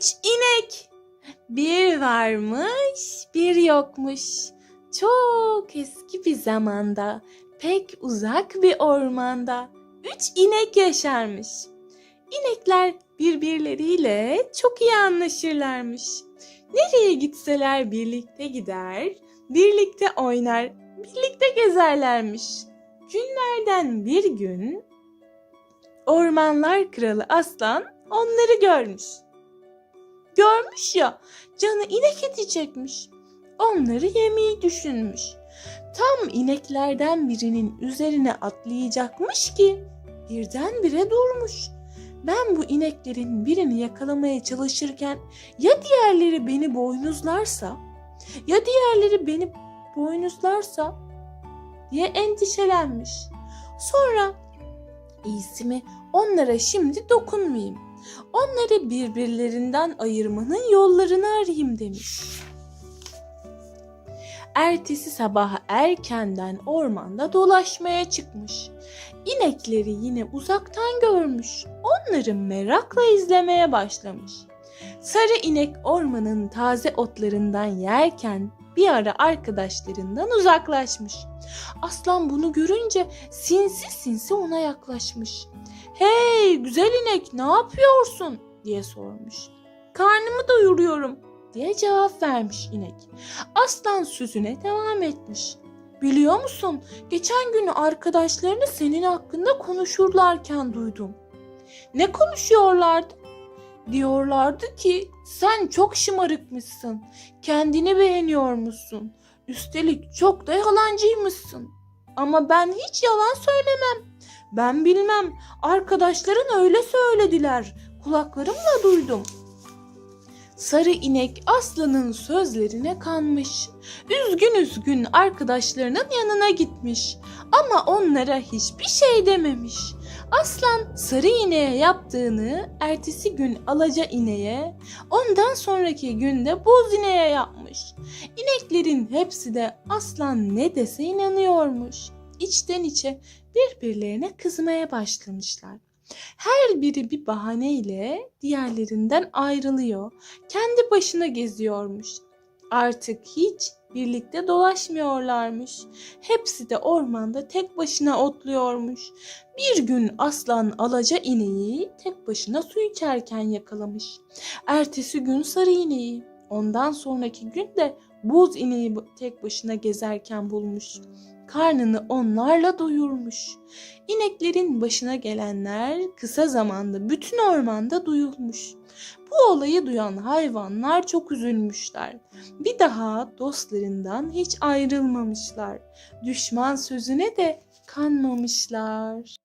Üç inek. Bir varmış, bir yokmuş. Çok eski bir zamanda, pek uzak bir ormanda üç inek yaşarmış. İnekler birbirleriyle çok iyi anlaşırlarmış. Nereye gitseler birlikte gider, birlikte oynar, birlikte gezerlermiş. Günlerden bir gün ormanlar kralı aslan onları görmüş. Görmüş ya, canı inek eti çekmiş. Onları yemeyi düşünmüş. Tam ineklerden birinin üzerine atlayacakmış ki birdenbire durmuş. Ben bu ineklerin birini yakalamaya çalışırken ya diğerleri beni boynuzlarsa ya diğerleri beni boynuzlarsa diye endişelenmiş. Sonra iyisi mi onlara şimdi dokunmayayım. Onları birbirlerinden ayırmanın yollarını arayayım demiş. Ertesi sabah erkenden ormanda dolaşmaya çıkmış. İnekleri yine uzaktan görmüş. Onları merakla izlemeye başlamış. Sarı inek ormanın taze otlarından yerken bir ara arkadaşlarından uzaklaşmış. Aslan bunu görünce sinsi sinsi ona yaklaşmış. Hey güzel inek ne yapıyorsun diye sormuş. Karnımı doyuruyorum diye cevap vermiş inek. Aslan sözüne devam etmiş. Biliyor musun? Geçen gün arkadaşlarını senin hakkında konuşurlarken duydum. Ne konuşuyorlardı? Diyorlardı ki sen çok şımarıkmışsın. Kendini beğeniyormuşsun. Üstelik çok da yalancıymışsın. Ama ben hiç yalan söylemem. Ben bilmem. Arkadaşların öyle söylediler. Kulaklarımla duydum. Sarı inek aslanın sözlerine kanmış. Üzgün üzgün arkadaşlarının yanına gitmiş. Ama onlara hiçbir şey dememiş. Aslan sarı ineğe yaptığını ertesi gün alaca ineğe, ondan sonraki günde boz ineğe yapmış. İneklerin hepsi de aslan ne dese inanıyormuş. İçten içe birbirlerine kızmaya başlamışlar. Her biri bir bahaneyle diğerlerinden ayrılıyor. Kendi başına geziyormuş. Artık hiç birlikte dolaşmıyorlarmış. Hepsi de ormanda tek başına otluyormuş. Bir gün aslan alaca ineği tek başına su içerken yakalamış. Ertesi gün sarı ineği, ondan sonraki gün de buz ineği tek başına gezerken bulmuş. Karnını onlarla doyurmuş. İneklerin başına gelenler kısa zamanda bütün ormanda duyulmuş. Bu olayı duyan hayvanlar çok üzülmüşler. Bir daha dostlarından hiç ayrılmamışlar. Düşman sözüne de kanmamışlar.